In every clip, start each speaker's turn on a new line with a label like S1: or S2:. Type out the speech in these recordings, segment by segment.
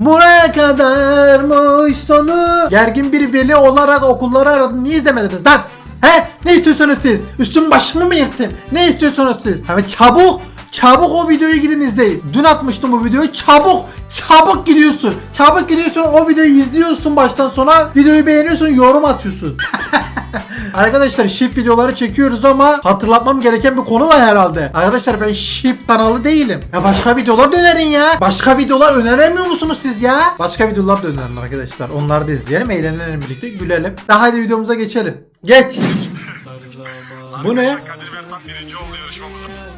S1: Buraya kadarmış sonu. Gergin bir veli olarak okulları aradım. Niye izlemediniz lan? He? Ne istiyorsunuz siz? Üstüm başımı mı yırttım? Ne istiyorsunuz siz? Hemen çabuk Çabuk o videoyu gidin izleyin. Dün atmıştım bu videoyu. Çabuk, çabuk gidiyorsun. Çabuk gidiyorsun o videoyu izliyorsun baştan sona. Videoyu beğeniyorsun, yorum atıyorsun. Arkadaşlar şif videoları çekiyoruz ama hatırlatmam gereken bir konu var herhalde. Arkadaşlar ben şif kanalı değilim. Ya başka videolar da önerin ya. Başka videolar öneremiyor musunuz siz ya? Başka videolar da önerin arkadaşlar. Onları da izleyelim, eğlenelim birlikte, gülelim. Daha hadi videomuza geçelim. Geç. Bu ne?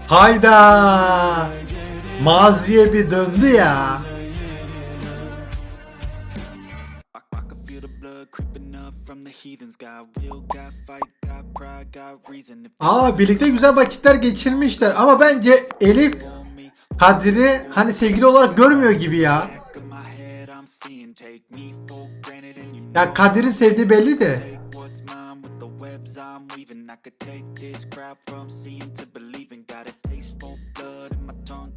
S1: Hayda. Maziye bir döndü ya. Aa birlikte güzel vakitler geçirmişler. Ama bence Elif Kadir'i hani sevgili olarak görmüyor gibi ya. Ya Kadir'in sevdiği belli de.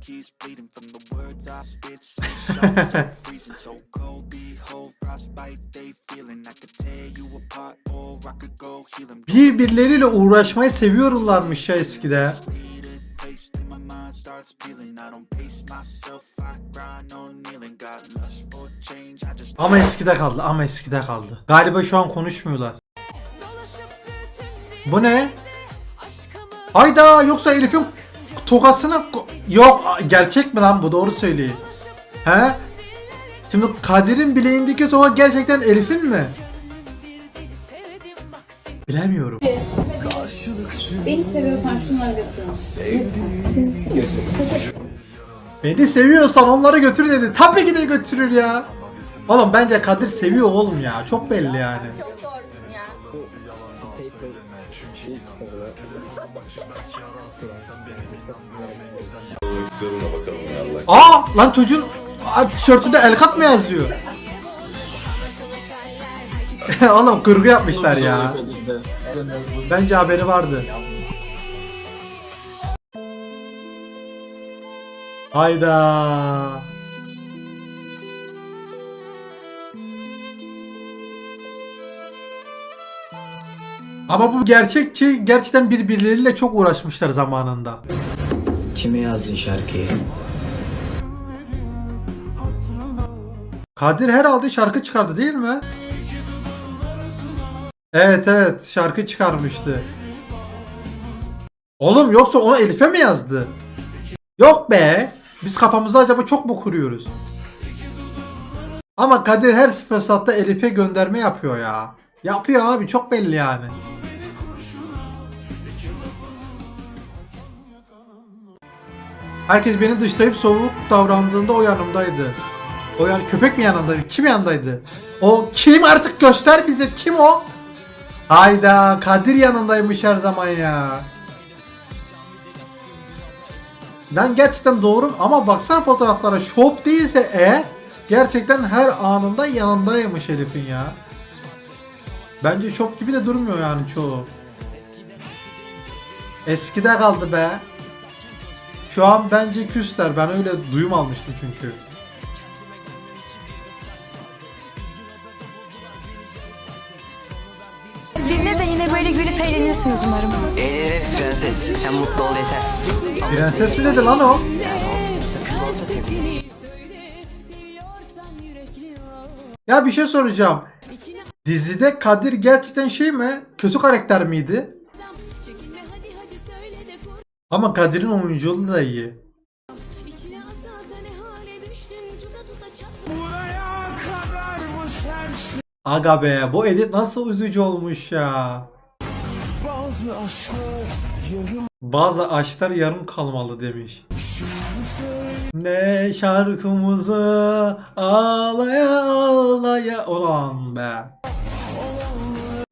S2: Keeps bleeding from the words I spit. So sharp, so freezing, so cold. Behold, frostbite they feeling. I could tear you apart, or I could go heal 'em.
S1: Birbirleriyle uğraşmayı seviyorlarmış ya eskide.
S2: starts peeling. I don't pace myself, I grind on kneeling. Got lust for change, I just
S1: Ama eskide kaldı ama eskide kaldı. Galiba şu an konuşmuyorlar. Bu ne? Hayda yoksa Elif'in tokasını ko- yok gerçek mi lan bu doğru söyleyin. He? Şimdi Kadir'in bileğindeki toka gerçekten Elif'in mi? Bilemiyorum.
S3: Beni seviyorsan şunları götürün.
S1: Beni seviyorsan onları götür dedi. Tabii ki de götürür ya. Oğlum bence Kadir seviyor oğlum ya. Çok belli yani.
S4: Sığırına bakalım ya Allah.
S1: Aa lan çocuğun aa, tişörtünde Elkat mı yazıyor? oğlum kurgu yapmışlar ya. Bence haberi vardı. Hayda. Ama bu gerçekçi gerçekten birbirleriyle çok uğraşmışlar zamanında.
S5: Kime yazdın şarkıyı?
S1: Kadir herhalde şarkı çıkardı değil mi? Evet evet şarkı çıkarmıştı. Oğlum yoksa onu Elif'e mi yazdı? Yok be. Biz kafamızda acaba çok mu kuruyoruz? Ama Kadir her fırsatta Elif'e gönderme yapıyor ya. Yapıyor abi çok belli yani. Herkes beni dışlayıp soğuk davrandığında o yanımdaydı. O yani köpek mi yanındaydı? Kim yanındaydı? O kim artık göster bize kim o? Hayda Kadir yanındaymış her zaman ya. Lan gerçekten doğru ama baksana fotoğraflara şop değilse e gerçekten her anında yanındaymış herifin ya. Bence şop gibi de durmuyor yani çoğu. Eskide kaldı be. Şu an bence küsler. Ben öyle duyum almıştım çünkü.
S6: Dinle de yine böyle gülüp eğlenirsiniz umarım.
S5: Eğleniriz prenses. Sen mutlu ol yeter.
S1: Prenses mi dedi lan o? Ya bir şey soracağım. Dizide Kadir gerçekten şey mi? Kötü karakter miydi? Ama Kadir'in oyunculuğu da iyi. Aga be bu edit nasıl üzücü olmuş ya. Bazı aşklar yarım kalmalı demiş. Ne şarkımızı ağlaya ağlaya olan be.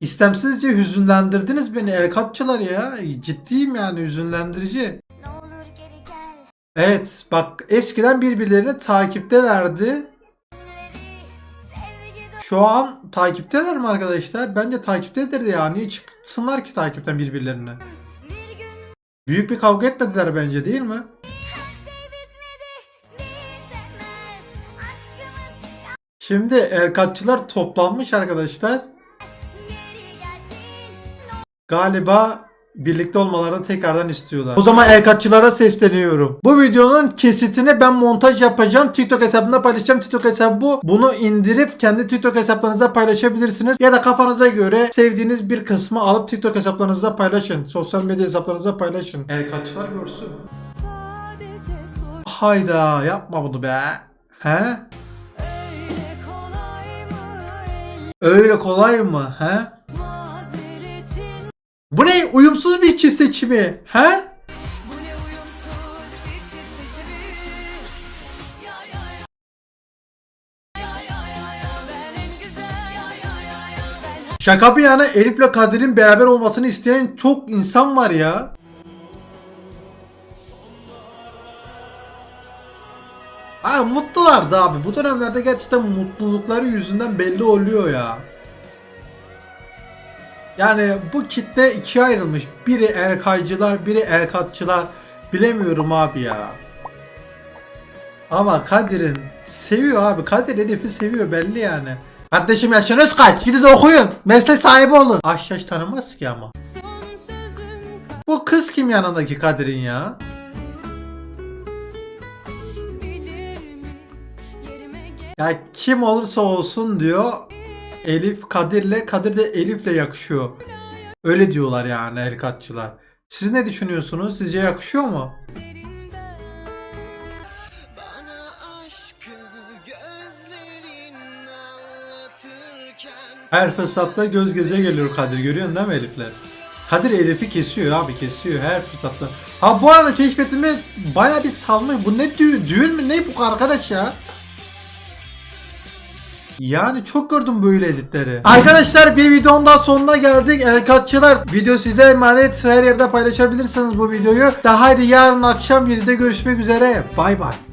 S1: İstemsizce hüzünlendirdiniz beni Erkatçılar ya. Ciddiyim yani hüzünlendirici. Evet bak eskiden birbirlerini takiptelerdi. Şu an takipteler mi arkadaşlar? Bence takiptedir ya. Niye çıksınlar ki takipten birbirlerine? Büyük bir kavga etmediler bence değil mi? Şimdi elkatçılar toplanmış arkadaşlar. Galiba birlikte olmalarını tekrardan istiyorlar. O zaman elkatçılara sesleniyorum. Bu videonun kesitini ben montaj yapacağım. TikTok hesabımda paylaşacağım. TikTok hesabı bu. Bunu indirip kendi TikTok hesaplarınıza paylaşabilirsiniz. Ya da kafanıza göre sevdiğiniz bir kısmı alıp TikTok hesaplarınızda paylaşın. Sosyal medya hesaplarınızda paylaşın. Elkatçılar görsün. Hayda yapma bunu be. He? Öyle kolay mı? He? Bu ne? Uyumsuz bir çift seçimi. He? Şaka bir yana Elif'le Kadir'in beraber olmasını isteyen çok insan var ya. Ha mutlulardı abi. Bu dönemlerde gerçekten mutlulukları yüzünden belli oluyor ya. Yani bu kitle ikiye ayrılmış. Biri erkaycılar, biri erkatçılar. Bilemiyorum abi ya. Ama Kadir'in seviyor abi. Kadir Elif'i seviyor belli yani. Kardeşim yaşınız kaç? Gidin okuyun. Meslek sahibi olun. Aş yaş tanımaz ki ama. Bu kız kim yanındaki Kadir'in ya? Ya kim olursa olsun diyor. Elif Kadir'le, Kadir de Elif'le yakışıyor. Öyle diyorlar yani elkatçılar. Siz ne düşünüyorsunuz? Sizce yakışıyor mu? Her fırsatta göz göze geliyor Kadir. Görüyorsun değil mi Elif'ler? Kadir Elif'i kesiyor abi kesiyor her fırsatta. Ha bu arada keşfetimi baya bir salmış. Bu ne düğün? Düğün mü? Ne bu arkadaş ya? Yani çok gördüm böyle editleri. Arkadaşlar bir videonun daha sonuna geldik. Elkatçılar video size emanet. Her yerde paylaşabilirsiniz bu videoyu. Daha hadi yarın akşam 7'de görüşmek üzere. Bay bay.